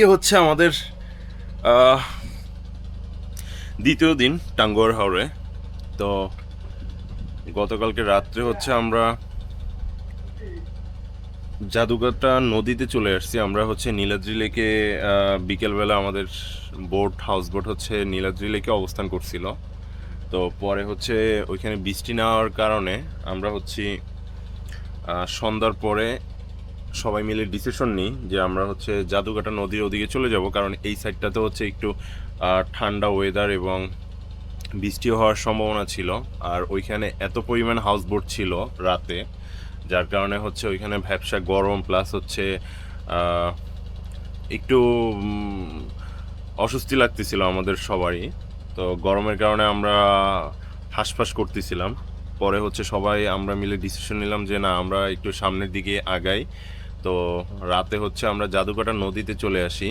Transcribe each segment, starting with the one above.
আজকে হচ্ছে আমাদের দ্বিতীয় দিন টাঙ্গুয়ার হাওড়ে তো গতকালকে রাত্রে হচ্ছে আমরা জাদুঘরটা নদীতে চলে আসছি। আমরা হচ্ছে নীলাদ্রি লেকে বিকেলবেলা আমাদের বোট হাউস বোট হচ্ছে নীলাদ্রি লেকে অবস্থান করছিল। তো পরে হচ্ছে ওইখানে বৃষ্টি না হওয়ার কারণে আমরা হচ্ছি সন্ধ্যার পরে সবাই মিলে ডিসিশন নিই যে আমরা হচ্ছে জাদুঘাটা নদীর ওদিকে চলে যাব। কারণ এই সাইডটাতে হচ্ছে একটু ঠান্ডা ওয়েদার এবং বৃষ্টি হওয়ার সম্ভাবনা ছিল। আর ওইখানে এত পরিমাণ হাউস বোট ছিল রাতে, যার কারণে হচ্ছে ওইখানে ব্যবসা গরম প্লাস হচ্ছে একটু অস্বস্তি লাগতেছিল আমাদের সবারই। তো গরমের কারণে আমরা হাঁসফাঁস করতেছিলাম। পরে হচ্ছে সবাই আমরা মিলে ডিসিশন নিলাম যে না, আমরা একটু সামনের দিকে আগাই। তো রাতে হচ্ছে আমরা জাদুকাটা নদীতে চলে আসি।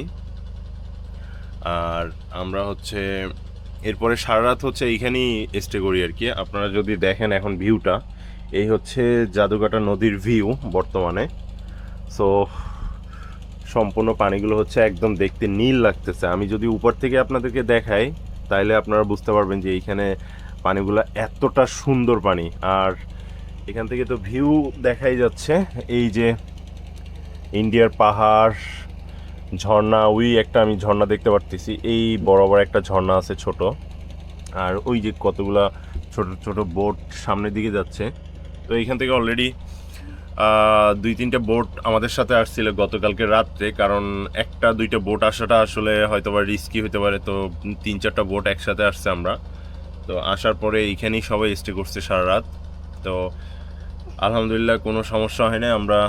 আর আমরা হচ্ছে এরপরে সারা রাত হচ্ছে এইখানেই স্টে করি আর কি। আপনারা যদি দেখেন এখন ভিউটা এই হচ্ছে জাদুকাটা নদীর ভিউ বর্তমানে। সো সম্পূর্ণ পানিগুলো হচ্ছে একদম দেখতে নীল লাগতেছে। আমি যদি উপর থেকে আপনাদেরকে দেখাই, তাইলে আপনারা বুঝতে পারবেন যে এইখানে পানিগুলো এতটা সুন্দর পানি। আর এখান থেকে তো ভিউ দেখাই যাচ্ছে, এই যে ইন্ডিয়ার পাহাড়, ঝর্ণা, ওই একটা আমি ঝর্ণা দেখতে পারতেছি। এই বরাবর একটা ঝর্ণা আছে ছোট। আর ওই যে কতগুলা ছোট ছোট বোট সামনের দিকে যাচ্ছে। তো এইখান থেকে অলরেডি দুই তিনটা বোট আমাদের সাথে আসছিল গতকালকে রাত্রে। কারণ একটা, দুইটা বোট আসাটা আসলে হয়তো বা রিস্কি হতে পারে। তো তিন চারটা বোট একসাথে আসছে আমরা। তো আসার পরে এইখানেই সবাই স্টে করছে সারা রাত। তো আলহামদুলিল্লাহ কোনো সমস্যা হয় না আমরা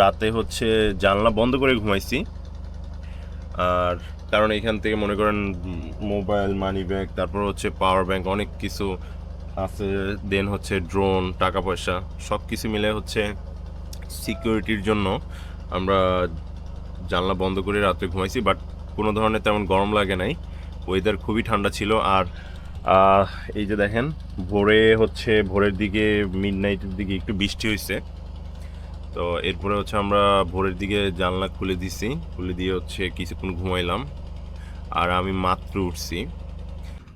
রাতে হচ্ছে জানলা বন্ধ করে ঘুমাইছি। আর কারণ এখান থেকে মনে করেন মোবাইল মানি ব্যাগ তারপর হচ্ছে পাওয়ার ব্যাংক অনেক কিছু আছে দেন হচ্ছে ড্রোন টাকা পয়সা সব কিছু মিলে হচ্ছে সিকিউরিটির জন্য আমরা জানলা বন্ধ করে রাত্রে ঘুমাইছি বাট কোনো ধরনের তেমন গরম লাগে নাই। ওয়েদার খুবই ঠান্ডা ছিল আর এই যে দেখেন, ভোরে হচ্ছে ভোরের দিকে মিড নাইটের দিকে একটু বৃষ্টি হয়েছে তো এরপরে হচ্ছে আমরা ভোরের দিকে জানলা খুলে দিছি। খুলে দিয়ে হচ্ছে কিছুক্ষণ ঘুমাইলাম। আর আমি মাত্র উঠছি।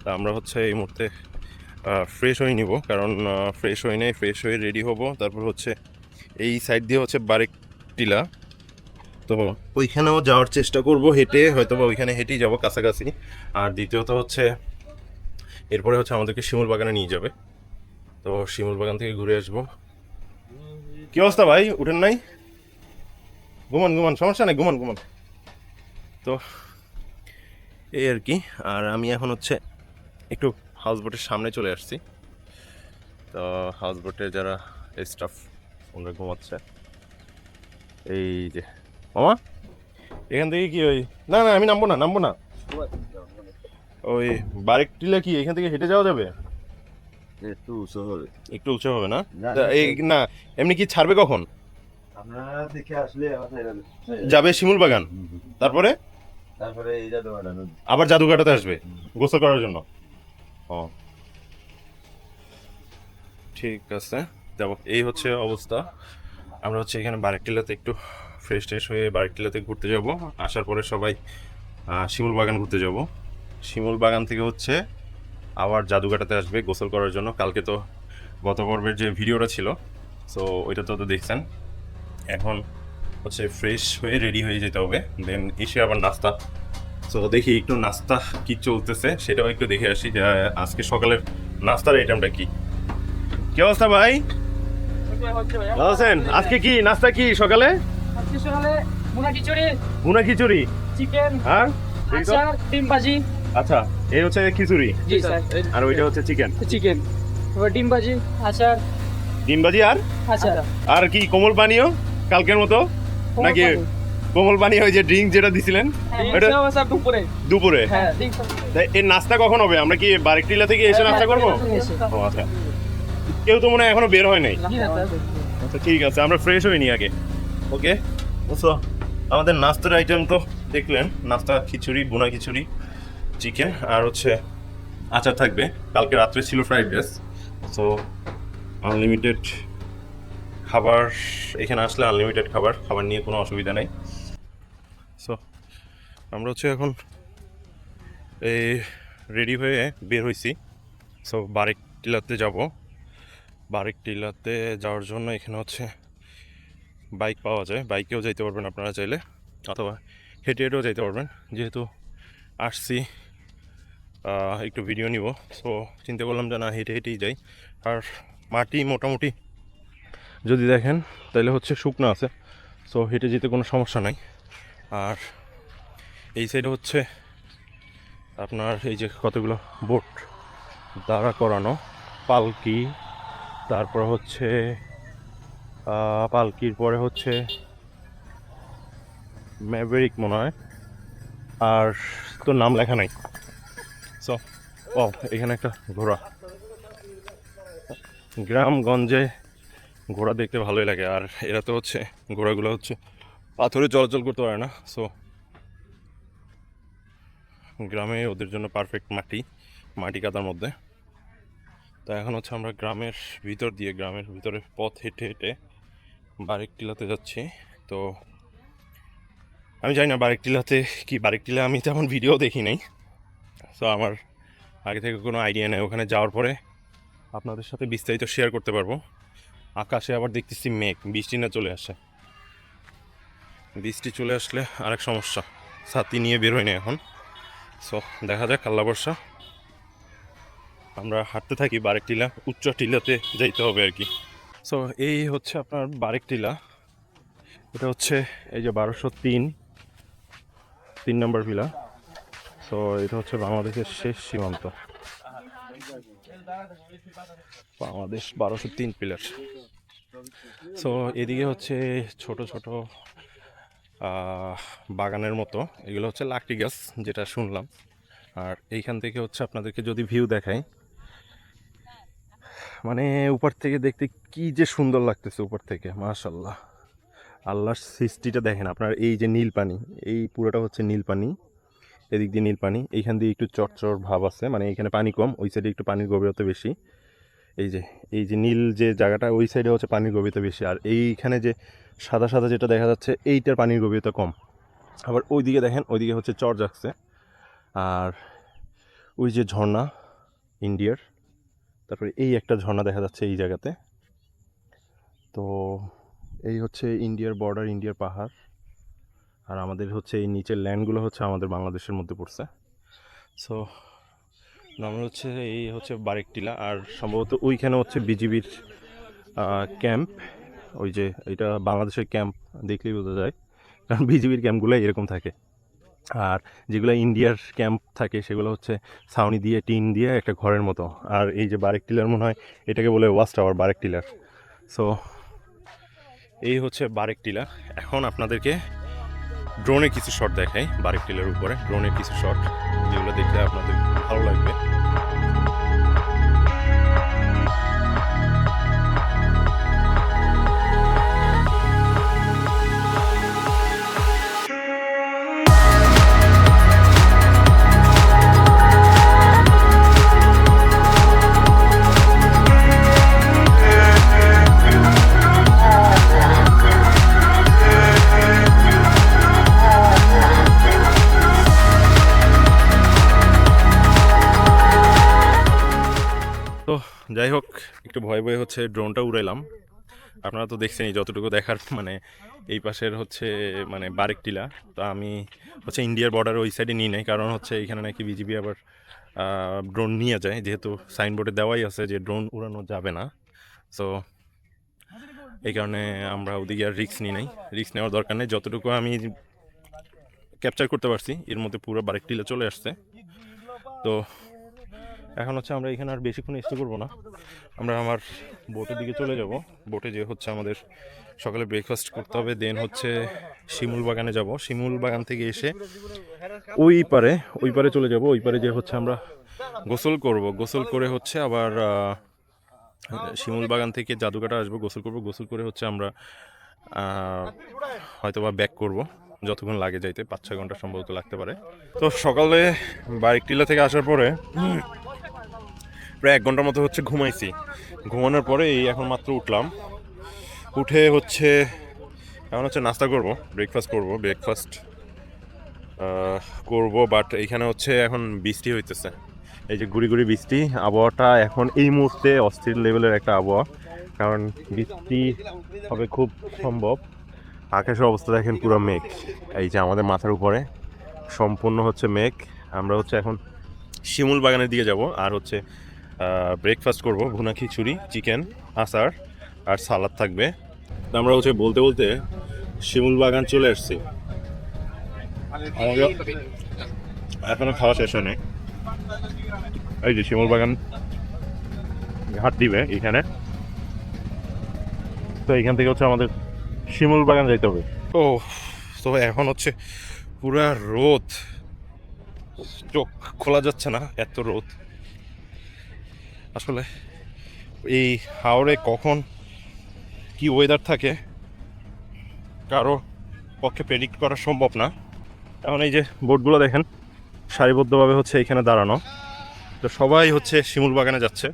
তা আমরা হচ্ছে এই মুহূর্তে ফ্রেশ হয়ে নিব। কারণ ফ্রেশ হয়ে নেই ফ্রেশ হয়ে রেডি হব। তারপর হচ্ছে এই সাইড দিয়ে হচ্ছে বারেক টিলা। তো ওইখানেও যাওয়ার চেষ্টা করব হেঁটে। হয়তো বা ওইখানে হেঁটেই যাব কাছাকাছি। আর দ্বিতীয়ত হচ্ছে, এরপরে হচ্ছে আমাদেরকে শিমুল বাগানে নিয়ে যাবে। তো শিমুল বাগান থেকে ঘুরে আসব। কি অবস্থা ভাই? উঠেন নাই? ঘুমান ঘুমান, সমস্যা নেই? ঘুমান ঘুমান। তো এই আর কি, আর আমি এখন হচ্ছে একটু হাউস বোটের সামনে চলে আসছি। তো হাউস বোটে যারা স্টাফ ওনারা ঘুমাচ্ছে। এই যে, মামা, এখান থেকে কি ওই, না না, আমি নামবো না নামবো না। ওই বারেক টিলা কি এখান থেকে হেঁটে যাওয়া যাবে? একটু উঁচু হবে। একটু উঁচু হবে না? এই না এমনি কি ছাড়বে কখন? আপনারা দেখে আসলে। যাবে। শিমুল বাগান? তারপরে? তারপরে এই জাদু বানানো আবার জাদুঘাটাতে আসবে? গোসল করার জন্য? ও। ঠিক আছে যাব। এই হচ্ছে অবস্থা। আমরা হচ্ছে এখানে বারেকটিলাতে একটু ফ্রেশ ট্রেশ হয়ে বারেকটিলাতে ঘুরতে যাব। আসার পরে সবাই শিমুল বাগান ঘুরতে যাব। শিমুল বাগান থেকে হচ্ছে আবার জাদুঘাটাতে আসবে গোসল করার জন্য। কালকে তো গত পর্বের যে ভিডিওটা ছিল সো ওইটা তো তো দেখছেন। এখন হচ্ছে ফ্রেশ হয়ে রেডি হয়ে যেতে হবে। দেন এসে আবার নাস্তা। তো দেখি একটু নাস্তা কি চলতেছে সেটাও একটু দেখে আসি যে আজকে সকালের নাস্তার আইটেমটা কি। কি অবস্থা ভাই? ভালো আছেন? আজকে কি? নাস্তা কি সকালে? আজকে সকালে মুনা খিচুড়ি ভুনা খিচুড়ি? চিকেন আর আচার ডিম ভাজি। আচ্ছা এই হচ্ছে খিচুড়ি? জি স্যার। আর ওইটা হচ্ছে চিকেন চিকেন এবার ডিম ভাজি আচার। ডিম ভাজি আর? আচার। আর কি কোমল পানীয় কালকের মতো? নাকি কোমল পানীয় ওই যে ড্রিঙ্ক যেটা দিছিলেন? এটা- এটা দুপুরে। দুপুরে? হ্যাঁ নাস্তা কখন হবে? আমরা কি বারেকটিলা থেকে এসে নাস্তা করব? ও আচ্ছা। কেউ তো মনে হয় এখনও বের হয় নাই। আচ্ছা ঠিক আছে আমরা ফ্রেশ হয়ে নিই আগে। ওকে বুঝছ? আমাদের নাস্তার আইটেম তো দেখলেন। নাস্তা খিচুড়ি বোনা খিচুড়ি। চিকেন আর হচ্ছে আচার থাকবে। কালকে রাত্রে ছিল ফ্রাইড রাইস সো আনলিমিটেড খাবার, এখানে আসলে আনলিমিটেড খাবার খাবার নিয়ে কোনো অসুবিধা নেই। সো আমরা হচ্ছে এখন এই রেডি হয়ে বের হয়েছি সো বারেক টিলাতে যাব। বারেক টিলাতে যাওয়ার জন্য এখানে হচ্ছে বাইক পাওয়া যায়। বাইকেও যাইতে পারবেন আপনারা চাইলে, অথবা হেঁটে হেঁটেও যাইতে পারবেন। যেহেতু আসছি একটু ভিডিও নিব। সো চিন্তা করলাম যে না, হেঁটে হেঁটেই যাই। আর মাটি মোটামুটি যদি দেখেন, তাহলে হচ্ছে শুকনো আছে। সো হেঁটে যেতে কোনো সমস্যা নাই। আর এই সাইডে হচ্ছে আপনার এই যে কতগুলো বোট দাঁড়া করানো, পালকি, তারপর হচ্ছে পালকির পরে হচ্ছে ম্যাভেরিক মনে হয়। আর তো নাম লেখা নাই। সো ও, এখানে একটা ঘোড়া। গ্রামগঞ্জে ঘোড়া দেখতে ভালোই লাগে। আর এরা তো হচ্ছে, ঘোড়াগুলো হচ্ছে পাথরে চলাচল করতে পারে না। সো গ্রামে ওদের জন্য পারফেক্ট মাটি মাটি কাদার মধ্যে। তো এখন হচ্ছে আমরা গ্রামের ভিতর দিয়ে, গ্রামের ভিতরে পথ হেঁটে হেঁটে বারেক টিলাতে যাচ্ছি। তো, আমি জানি না বারেক টিলাতে কি, বারেক টিলা আমি তেমন ভিডিও দেখি নাই। সো আমার আগে থেকে কোনো আইডিয়া নেই। ওখানে যাওয়ার পরে আপনাদের সাথে বিস্তারিত শেয়ার করতে পারব। আকাশে আবার দেখতেছি মেঘ। বৃষ্টি না চলে আসে। বৃষ্টি চলে আসলে আরেক সমস্যা। ছাতি নিয়ে বেরোয় না এখন। সো দেখা যাক কাল্লা বর্ষা আমরা হাঁটতে থাকি বারেক টিলা উচ্চ টিলাতে যাইতে হবে আর কি। সো এই হচ্ছে আপনার বারেক টিলা এটা হচ্ছে এই যে বারোশো তিন। তিন নম্বর পিলা সো এটা হচ্ছে বাংলাদেশের শেষ সীমান্ত। বাংলাদেশ বারোশো তিন পিলার। সো এদিকে হচ্ছে ছোট ছোট বাগানের মতো। এগুলো হচ্ছে লাকড়ি গাছ, যেটা শুনলাম। আর এইখান থেকে হচ্ছে আপনাদেরকে যদি ভিউ দেখাই মানে উপর থেকে দেখতে কি যে সুন্দর লাগতেছে উপর থেকে মাশাল্লাহ আল্লাহর সৃষ্টিটা দেখেন আপনার, এই যে নীল পানি, এই পুরোটা হচ্ছে নীল পানি। এদিক দিয়ে নীল পানি, এইখান দিয়ে একটু চটচর ভাব আছে মানে এখানে পানি কম, ওই সাইডে একটু পানির গভীরতা বেশি। এই যে এই যে নীল যে জায়গাটা, ওই সাইডে হচ্ছে পানির গভীরতা বেশি, আর এইখানে যে সাদা সাদা যেটা দেখা যাচ্ছে, এইটার পানির গভীরতা কম। আবার ওইদিকে দেখেন, ওইদিকে হচ্ছে চর যাচ্ছে, আর ওই যে ঝর্ণা, ইন্ডিয়ার, তারপরে এই একটা ঝর্ণা দেখা যাচ্ছে এই জায়গাতে। তো এই হচ্ছে ইন্ডিয়ার বর্ডার ইন্ডিয়ার পাহাড়। আর আমাদের হচ্ছে এই নিচের ল্যান্ডগুলো হচ্ছে আমাদের বাংলাদেশের মধ্যে পড়ছে। সো নর্মাল হচ্ছে এই হচ্ছে বারেক টিলা আর সম্ভবত ওইখানে হচ্ছে বিজিবির ক্যাম্প। ওই যে এটা বাংলাদেশের ক্যাম্প দেখলেই বোঝা যায়, কারণ বিজিবির ক্যাম্পগুলো এরকম থাকে। আর যেগুলো ইন্ডিয়ার ক্যাম্প থাকে সেগুলো হচ্ছে ছাউনি দিয়ে, টিন দিয়ে একটা ঘরের মতো। আর এই যে বারেক টিলার মনে হয় এটাকে বলে ওয়াচ টাওয়ার বারেক টিলার। সো এই হচ্ছে বারেক টিলা। এখন আপনাদেরকে ড্রোনে কিছু শট দেখাই বারিক টিলার উপরে। ড্রোনের কিছু শট যেগুলো দেখলে আপনাদের ভালো লাগবে। একটু ভয় ভয়ে হচ্ছে ড্রোনটা উড়াইলাম। আপনারা তো দেখছেনই যতটুকু দেখার মানে এই পাশের হচ্ছে মানে বারেক টিলা। তো আমি হচ্ছে ইন্ডিয়ার বর্ডার ওই সাইডে নিয়ে নেই, কারণ হচ্ছে এখানে নাকি বিজিবি আবার ড্রোন নিয়ে যায়। যেহেতু সাইনবোর্ডে দেওয়াই আছে যে ড্রোন উড়ানো যাবে না। সো এই কারণে আমরা ওদিকে আর রিস্ক নিই নাই। রিস্ক নেওয়ার দরকার নেই। যতটুকু আমি ক্যাপচার করতে পারছি, এর মধ্যে পুরো বারেক টিলা চলে আসছে। তো এখন হচ্ছে আমরা এখানে আর বেশিক্ষণ স্টে করব না। আমরা আমার বোটের দিকে চলে যাব। বোটে যে হচ্ছে আমাদের সকালে ব্রেকফাস্ট করতে হবে দেন হচ্ছে শিমুল বাগানে যাব। শিমুল বাগান থেকে এসে ওই পারে ওই পারে চলে যাব। ওই পারে যে হচ্ছে আমরা গোসল করব। গোসল করে হচ্ছে আবার শিমুল বাগান থেকে জাদুকাটা আসব। গোসল করব। গোসল করে হচ্ছে আমরা হয়তো বা ব্যাক করব। যতক্ষণ লাগে যাইতে পাঁচ ছয় ঘণ্টা সম্ভবত লাগতে পারে। তো সকালে বাইক টিলা থেকে আসার পরে প্রায় এক ঘণ্টার মতো হচ্ছে ঘুমাইছি। ঘুমানোর পরে এই এখন মাত্র উঠলাম। উঠে হচ্ছে, এখন হচ্ছে নাস্তা করব ব্রেকফাস্ট করব ব্রেকফাস্ট করব বাট এখানে হচ্ছে এখন বৃষ্টি হইতেছে। এই যে গুড়ি গুড়ি বৃষ্টি, আবহাওয়াটা এখন এই মুহূর্তে অস্থির লেভেলের একটা আবহাওয়া, কারণ বৃষ্টি হবে খুব সম্ভব। আকাশের অবস্থা দেখেন পুরো মেঘ। এই যে আমাদের মাথার উপরে, সম্পূর্ণ হচ্ছে মেঘ। আমরা হচ্ছে এখন শিমুল বাগানের দিকে যাব, আর হচ্ছে ব্রেকফাস্ট করব, ভুনা খিচুড়ি চিকেন আচার আর সালাদ থাকবে। আমরা হচ্ছে বলতে বলতে শিমুল বাগান চলে এসেছি। এখনও খাওয়া শেষ হয়নি। এই যে শিমুল বাগান ঘাট দিবে এখানে তো এখান থেকে হচ্ছে আমাদের শিমুল বাগান যাইতে হবে। ও, তো এখন হচ্ছে পুরা রোদ। চোখ খোলা যাচ্ছে না, এত রোদ। আসলে এই হাওড়ে কখন কি ওয়েদার থাকে, কারও পক্ষে প্রেডিক্ট করা সম্ভব না। এখন এই যে বোটগুলো দেখেন, সারিবদ্ধভাবে হচ্ছে এখানে দাঁড়ানো। তো সবাই হচ্ছে শিমুল বাগানে যাচ্ছে।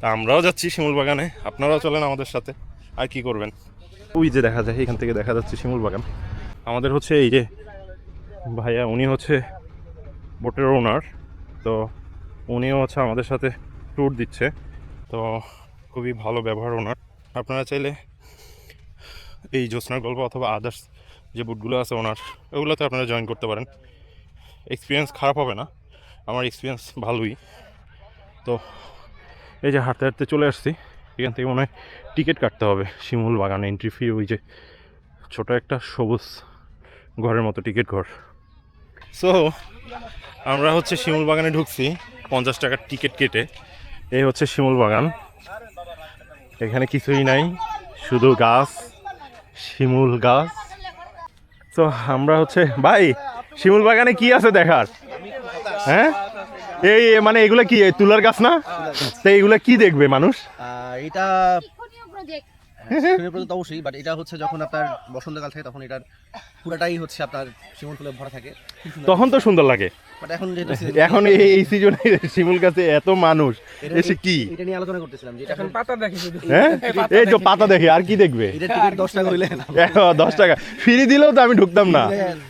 তা আমরাও যাচ্ছি শিমুল বাগানে, আপনারাও চলেন আমাদের সাথে, আর কি করবেন? ওই যে দেখা যায়, এখান থেকে দেখা যাচ্ছে শিমুল বাগান। আমাদের হচ্ছে এই যে ভাইয়া, উনি হচ্ছে বোটের ওনার তো উনিও হচ্ছে আমাদের সাথে ট্যুর দিচ্ছে। তো খুবই ভালো ব্যবহার ওনার। আপনারা চাইলে এই জ্যোৎস্নার গল্প অথবা আদার্স যে বুটগুলো আছে ওনার, ওগুলোতে আপনারা জয়েন করতে পারেন। এক্সপিরিয়েন্স খারাপ হবে না। আমার এক্সপিরিয়েন্স ভালোই। তো এই যে হাঁটতে হাঁটতে চলে আসছি। এখান থেকে মনে হয় টিকিট কাটতে হবে। শিমুল বাগানে এন্ট্রি ফি ওই যে ছোটো একটা সবুজ ঘরের মতো টিকিট ঘর। সো আমরা হচ্ছে শিমুল বাগানে ঢুকছি পঞ্চাশ টাকার টিকিট কেটে। এই হচ্ছে শিমুল বাগান। এখানে কিছুই নাই শুধু গাছ শিমুল গাছ। তো আমরা হচ্ছে ভাই শিমুল বাগানে কি আছে দেখার? হ্যাঁ? এই মানে এগুলো কি তুলার গাছ না? তো এইগুলা কি দেখবে মানুষ? এটা শিক্ষণীয় প্রজেক্ট অবশ্যই বাট এটা হচ্ছে যখন আপনার বসন্তকাল থাকে তখন এটার পুরাটাই হচ্ছে আপনার শিমুল ফুলে ভরা থাকে। তখন তো সুন্দর লাগে। বাট এখন যেটা এখন এই সিজনে শিমুল গাছে এত মানুষ এসে কি? এটা নিয়ে আলোচনা করতেছিলাম যে এখন পাতা দেখি শুধু। হ্যাঁ? এই তো পাতা দেখে আর কি দেখবে? এটা টিকিট দশ টাকা হইলে না। এখন দশ টাকা। ফ্রি দিলেও তো আমি ঢুকতাম না।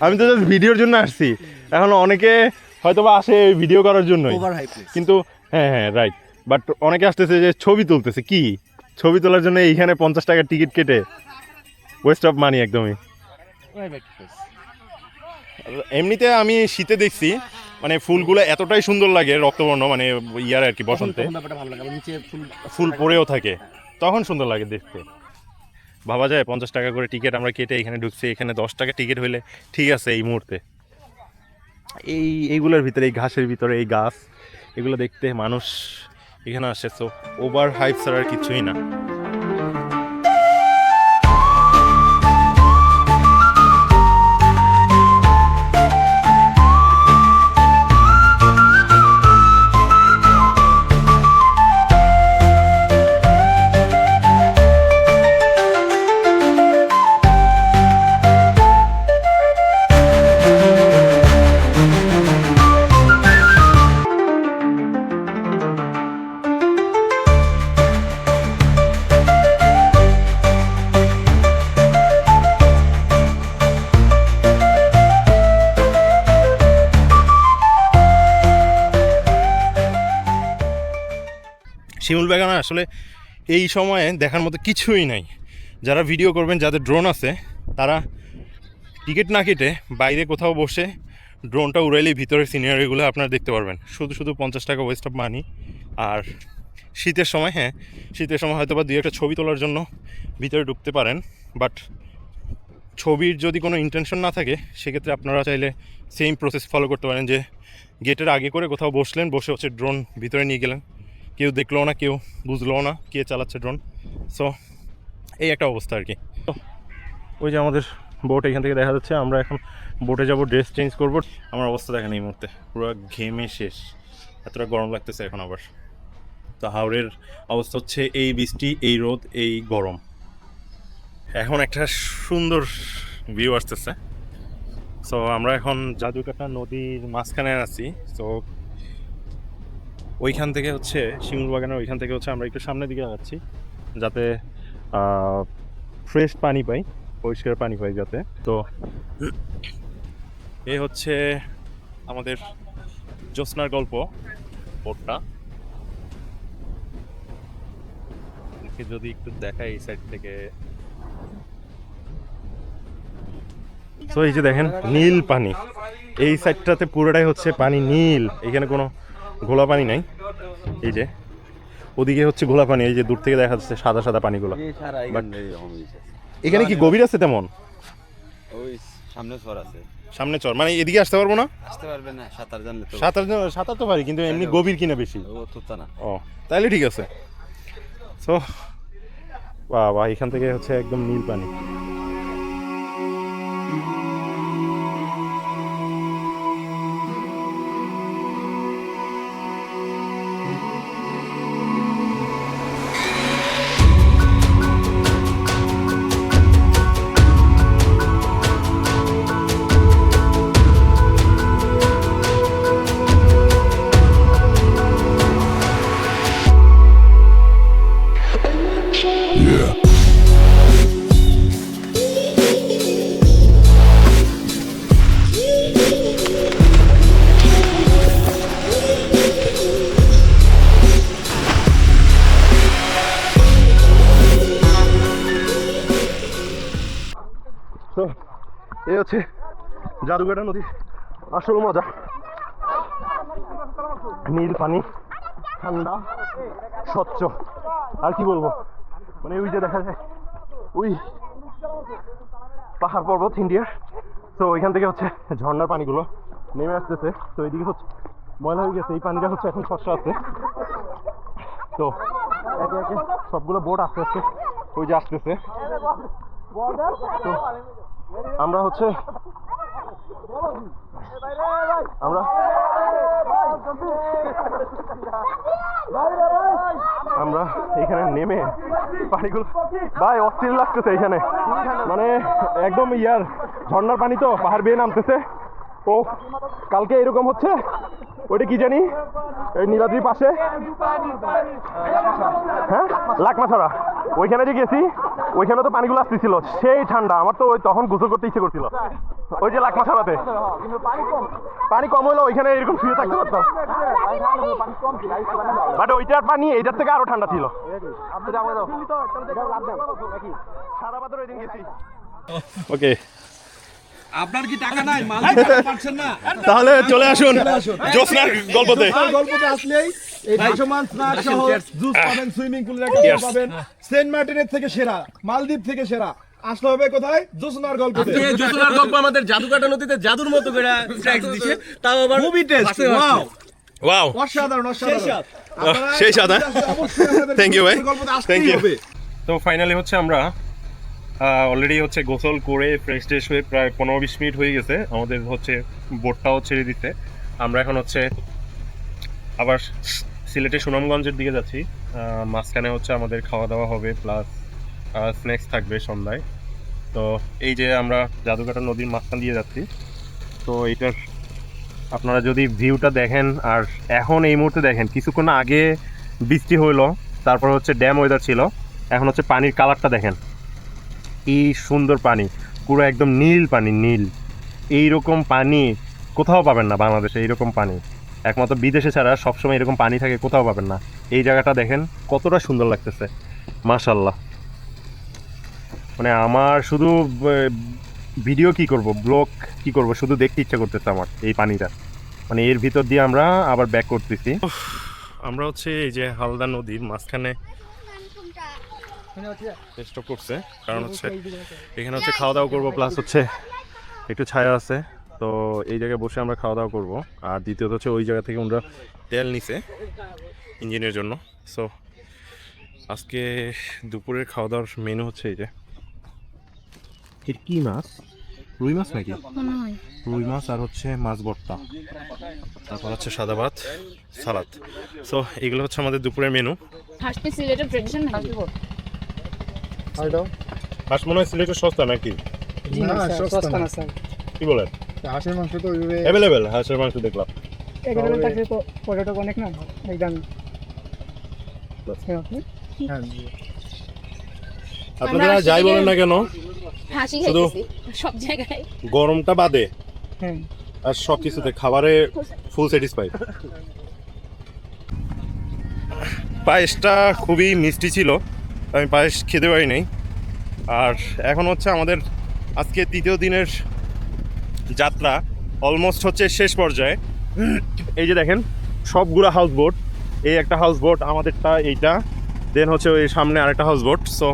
আমি তো জাস্ট ভিডিওর জন্য আসছি। এখন অনেকে হয়তো বা আসে ভিডিও করার জন্যই। ওভার হাইপ কিন্তু হ্যাঁ হ্যাঁ রাইট বাট অনেকে আসতেছে যে ছবি তুলতেছে কি? ছবি তোলার জন্য এইখানে পঞ্চাশ টাকার টিকিট কেটে ওয়েস্ট অফ মানি একদমই। এমনিতে আমি শীতে দেখছি মানে ফুলগুলো এতটাই সুন্দর লাগে রক্তবর্ণ মানে ইয়ার আর কি বসন্তে। ফুল পড়েও থাকে। তখন সুন্দর লাগে দেখতে। ভাবা যায় পঞ্চাশ টাকা করে টিকিট আমরা কেটে এখানে ঢুকছি এখানে দশ টাকা টিকিট হইলে ঠিক আছে এই মুহূর্তে। এই এইগুলোর ভিতরে এই ঘাসের ভিতরে এই গাছ এগুলো দেখতে মানুষ এখানে আসে তো ওভার হাইপ ছাড়া আর কিছুই না। শিমুল বাগান আসলে এই সময়ে দেখার মতো কিছুই নাই। যারা ভিডিও করবেন, যাদের ড্রোন আছে, তারা টিকিট না কেটে বাইরে কোথাও বসে ড্রোনটা উড়াইলেই ভিতরের সিনিয়রিগুলো আপনারা দেখতে পারবেন। শুধু শুধু পঞ্চাশ টাকা ওয়েস্ট অফ মানি আর শীতের সময় হ্যাঁ শীতের সময় হয়তো বা দুই একটা ছবি তোলার জন্য ভিতরে ঢুকতে পারেন। বাট ছবির যদি কোনো ইন্টেনশন না থাকে, সেক্ষেত্রে আপনারা চাইলে সেম প্রসেস ফলো করতে পারেন যে গেটের আগে করে কোথাও বসলেন, বসে হচ্ছে ড্রোন ভিতরে নিয়ে গেলেন। কেউ দেখল না, কেউ বুঝলো না, কে চালাচ্ছে ড্রোন সো এই একটা অবস্থা আর কি। ওই যে আমাদের বোট এখান থেকে দেখা যাচ্ছে, আমরা এখন বোটে যাব ড্রেস চেঞ্জ করব। আমার অবস্থা দেখেন এই মুহূর্তে, পুরো ঘেমে শেষ। এতটা গরম লাগতেছে এখন আবার। তো হাওড়ের অবস্থা হচ্ছে এই বৃষ্টি, এই রোদ, এই গরম। এখন একটা সুন্দর ভিউ আসতেছে। সো আমরা এখন জাদুকাটা নদীর মাঝখানে আছি। তো ওইখান থেকে হচ্ছে শিমুল বাগানের ওইখান থেকে হচ্ছে আমরা একটু সামনের দিকে যাচ্ছি যাতে ফ্রেশ পানি পাই, পরিষ্কার পানি পাই যাতে। তো এই হচ্ছে আমাদের জ্যোৎস্নার গল্প বোর্ডটা যদি একটু দেখাই এই সাইড থেকে। তো এই যে দেখেন, নীল পানি। এই সাইডটাতে পুরোটাই হচ্ছে পানি নীল, এখানে কোনো ঘোলা পানি নাই? এই যে। ওদিকে হচ্ছে ঘোলা পানি এই যে দূর থেকে দেখা যাচ্ছে সাদা সাদা পানিগুলো। এখানে কি গভীর আছে তেমন? ওই সামনে সর আছে। সামনে চর মানে এদিকে আসতে পারব না? আসতে পারবে না সাঁতার জানলে তো। সাঁতার সাঁতার তো পারি কিন্তু এমনি গভীর কিনা বেশি। না। ও তাহলে ঠিক আছে। সো বাহ বাহ এখান থেকে হচ্ছে একদম নীল পানি। জাদুঘাটা নদী আসল মজা। নীল পানি, ঠান্ডা, স্বচ্ছ। আর কি বলব? মানে ওই যে দেখা যায়, ওই পাহাড় পর্বত, ইন্ডিয়ার। তো ওইখান থেকে হচ্ছে ঝর্ণার পানিগুলো নেমে আসতেছে। তো এইদিকে হচ্ছে ময়লা হয়ে গেছে। এই পানিটা হচ্ছে এখন স্বচ্ছ আছে। তো একে একে সবগুলো বোট আস্তে আস্তে ওই যে আসতেছে। তো আমরা হচ্ছে আমরা? এখানে নেমে পানিগুলো ভাই, অস্থির লাগতেছে এখানে। মানে একদম ইয়ার ঝর্ণার পানি তো, পাহাড় বেয়ে নামতেছে। ও, কালকে এরকম হচ্ছে? ওইটা কি জানি? এই নীলাদ্রির পাশে। হ্যাঁ? লাকমা ছড়া ওইখানে যে গেছি ওইখানে তো পানিগুলো আসতেছিল সেই ঠান্ডা আমার তো ওই তখন গোসল করতে ইচ্ছে করছিল ওই যে লাখ ছড়াতে পানি কম হলো ওইখানে এরকম শুয়ে থাকতে পারতাম বাট ওইটার পানি এইটার থেকে আরও ঠান্ডা ছিল ওকে আপনার কি টাকা নাই? মাল পাচ্ছেন না? তাহলে চলে আসুন জ্যোৎস্নার গল্পতে। গল্পতে আসলেই এই ভাসমান স্নাক সহ জুস পাবেন সুইমিং পুলের একটা পাবেন। সেন্ট মার্টিনের থেকে সেরা মালদ্বীপ থেকে সেরা। আসলে হবে কোথায়? জোসনার গল্পতে। জোসনার গল্প আমাদের জাদুকাটা নদীতে জাদুর মতো করে ট্র্যাক্স দিছে তাও আবার মুভি টেস্ট ওয়াও ওয়াও অসাধারণ অসাধারণ। সেই স্বাদ, হ্যাঁ? ভাই। তো ফাইনালি হচ্ছে আমরা অলরেডি হচ্ছে গোসল করে ফ্রেশ ট্রেশ হয়ে প্রায় পনেরো বিশ মিনিট হয়ে গেছে। আমাদের হচ্ছে বোটটাও ছেড়ে দিতে আমরা এখন হচ্ছে আবার সিলেটে সুনামগঞ্জের দিকে যাচ্ছি। মাঝখানে হচ্ছে আমাদের খাওয়া দাওয়া হবে প্লাস স্ন্যাক্স থাকবে সন্ধ্যায়। তো এই যে আমরা জাদুকাটা নদীর মাঝখান দিয়ে যাচ্ছি। তো এইটার আপনারা যদি ভিউটা দেখেন, আর এখন এই মুহূর্তে দেখেন, কিছুক্ষণ আগে বৃষ্টি হইল, তারপর হচ্ছে ড্যাম ওয়েদার ছিল। এখন হচ্ছে পানির কালারটা দেখেন। কি সুন্দর পানি, পুরো একদম নীল পানি, নীল। এইরকম পানি কোথাও পাবেন না বাংলাদেশে, এইরকম পানি। একমাত্র বিদেশে ছাড়া সবসময় এরকম পানি থাকে, কোথাও পাবেন না। এই জায়গাটা দেখেন, কতটা সুন্দর লাগতেছে। মাশাল্লাহ মানে আমার শুধু ভিডিও কি করব, ব্লগ কি করব, শুধু দেখতে ইচ্ছা করতেছে আমার এই পানিটা। মানে এর ভিতর দিয়ে আমরা আবার ব্যাক করতেছি। আমরা হচ্ছে এই যে হালদা নদীর মাঝখানে স্টপ করছে কারণ হচ্ছে এখানে হচ্ছে খাওয়া দাওয়া করব প্লাস হচ্ছে একটু ছায়া আছে। তো এই জায়গায় বসে আমরা খাওয়া দাওয়া করব। আর দ্বিতীয়ত হচ্ছে ওই জায়গা থেকে আমরা তেল নিছে ইঞ্জিনের জন্য। সো আজকে দুপুরের খাওয়া দাওয়ার মেনু হচ্ছে এই যে। এটা কি মাছ? রুই মাছ নাকি? রুই মাছ আর হচ্ছে মাছ ভর্তা। তারপর হচ্ছে সাদা ভাত সালাদ। সো এগুলো হচ্ছে আমাদের দুপুরের মেনু হাসপি সিলেটের ট্রেডিশন হাসপি হাঁস মনে হয় সিলেটের সস্তা নাকি কি বলেন হাঁসের মাংস তো ওইভাবে অ্যাভেলেবেল হাঁসের মাংস দেখলাম এখানে থাকলে তো পর্যটক অনেক না একদম হ্যাঁ আপনারা যাই বলেন না কেন শুধু- সব জায়গায় গরমটা বাদে হ্যাঁ আর সব কিছুতে খাবারে ফুল স্যাটিসফাইড পায়েসটা খুবই মিষ্টি ছিল আমি পায়েস খেতে পারি নাই। আর এখন হচ্ছে আমাদের আজকে তৃতীয় দিনের যাত্রা অলমোস্ট হচ্ছে শেষ পর্যায়ে। এই যে দেখেন, সবগুলো হাউস বোট এই একটা হাউস বোট আমাদেরটা এইটা দেন হচ্ছে ওই সামনে আরেকটা হাউস বোট সো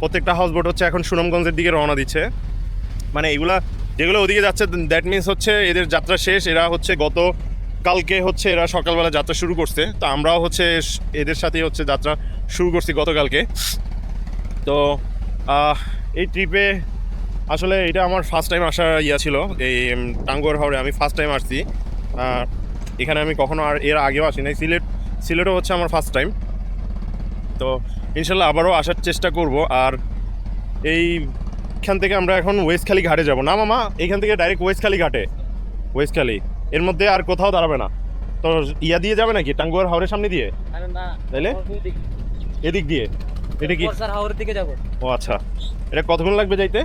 প্রত্যেকটা হাউস বোট হচ্ছে এখন সুনামগঞ্জের দিকে রওনা দিচ্ছে। মানে এগুলা যেগুলো ওদিকে যাচ্ছে দ্যাট মিন্স হচ্ছে এদের যাত্রা শেষ। এরা হচ্ছে গত কালকে হচ্ছে এরা সকালবেলা যাত্রা শুরু করছে। তো আমরাও হচ্ছে এদের সাথেই হচ্ছে যাত্রা শুরু করছি গতকালকে। তো এই ট্রিপে আসলে এটা আমার ফার্স্ট টাইম আসার ইয়া ছিল। এই উম, টাঙ্গুয়ার হাওড়ে আমি ফার্স্ট টাইম আসছি। এখানে আমি কখনো আর এর আগেও আসি নাই। সিলেট সিলেটও হচ্ছে আমার ফার্স্ট টাইম তো ইনশাল্লাহ আবারও আসার চেষ্টা করব। আর এইখান থেকে আমরা এখন ওয়েস্টখালি ঘাটে যাব। না মামা এইখান থেকে ডাইরেক্ট ওয়েস্টখালি ঘাটে। ওয়েস্টখালি এর মধ্যে আর কোথাও দাঁড়াবে না। তো ইয়া দিয়ে যাবে নাকি? টাঙ্গুয়ার হাওড়ের সামনে দিয়ে? তাইলে? এদিক দিয়ে। এটা কি? হাওড়ের দিকে যাব। ও আচ্ছা। এটা কতক্ষণ লাগবে যাইতে?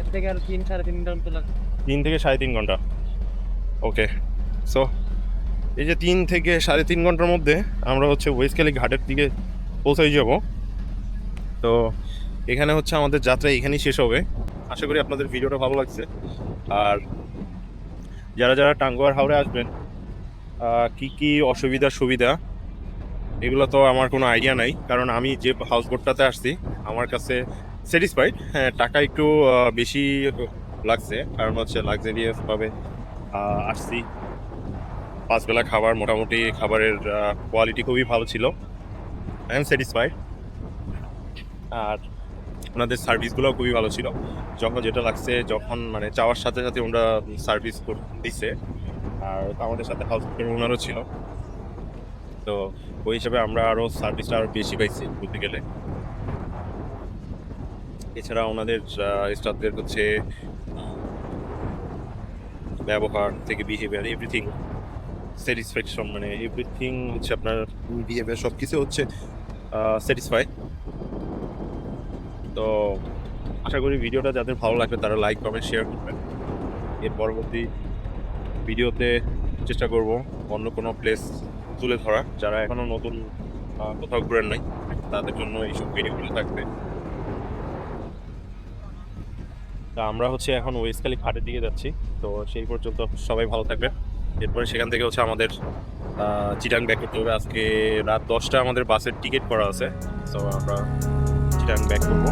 এর থেকে আর তিন সাড়ে তিন ঘণ্টা লাগবে। তিন থেকে সাড়ে তিন ঘণ্টা। ওকে সো এই যে তিন থেকে সাড়ে তিন ঘণ্টার মধ্যে আমরা হচ্ছে ওয়েস্টখালি ঘাটের দিকে পৌঁছাই যাব। তো এখানে হচ্ছে আমাদের যাত্রা এখানেই শেষ হবে। আশা করি আপনাদের ভিডিওটা ভালো লাগছে। আর যারা যারা টাঙ্গুয়ার হাওড়ে আসবেন কি কি অসুবিধা সুবিধা এগুলো তো আমার কোনো আইডিয়া নাই। কারণ আমি যে হাউস বোটটাতে আসছি, আমার কাছে স্যাটিসফাইড হ্যাঁ টাকা একটু বেশি লাগছে। কারণ হচ্ছে লাক্সারিয়াসভাবে আসছি। পাঁচবেলা খাবার, মোটামুটি খাবারের কোয়ালিটি খুবই ভালো ছিল। আই এম স্যাটিসফাইড আর ওনাদের সার্ভিসগুলো খুবই ভালো ছিল। যখন যেটা লাগছে, যখন মানে চাওয়ার সাথে সাথে ওনারা সার্ভিস দিচ্ছে আর আমাদের সাথে হাউস ওনারও ছিল। তো ওই হিসাবে আমরা আরও সার্ভিসটা আরও বেশি পাইছি বলতে গেলে। এছাড়া ওনাদের স্টাফদের হচ্ছে ব্যবহার থেকে বিহেভিয়ার এভরিথিং স্যাটিসফ্যাকশন মানে এভরিথিং হচ্ছে আপনার বিহেভিয়ার সব কিছু হচ্ছে স্যাটিসফাই তো আশা করি ভিডিওটা যাদের ভালো লাগবে তারা লাইক কমেন্ট শেয়ার করবেন। এর পরবর্তী ভিডিওতে চেষ্টা করব অন্য কোনো প্লেস তুলে ধরা, যারা এখনও নতুন কোথাও ঘুরেন নাই, তাদের জন্য এইসব ভিডিওগুলো থাকবে। তা আমরা হচ্ছে এখন ওয়েস্টখালি ঘাটের দিকে যাচ্ছি, তো সেই পর্যন্ত সবাই ভালো থাকবে এরপরে সেখান থেকে হচ্ছে আমাদের চিটাং ব্যাক করতে হবে। আজকে রাত দশটা আমাদের বাসের টিকিট করা আছে, তো আমরা চিটাং ব্যাক করব।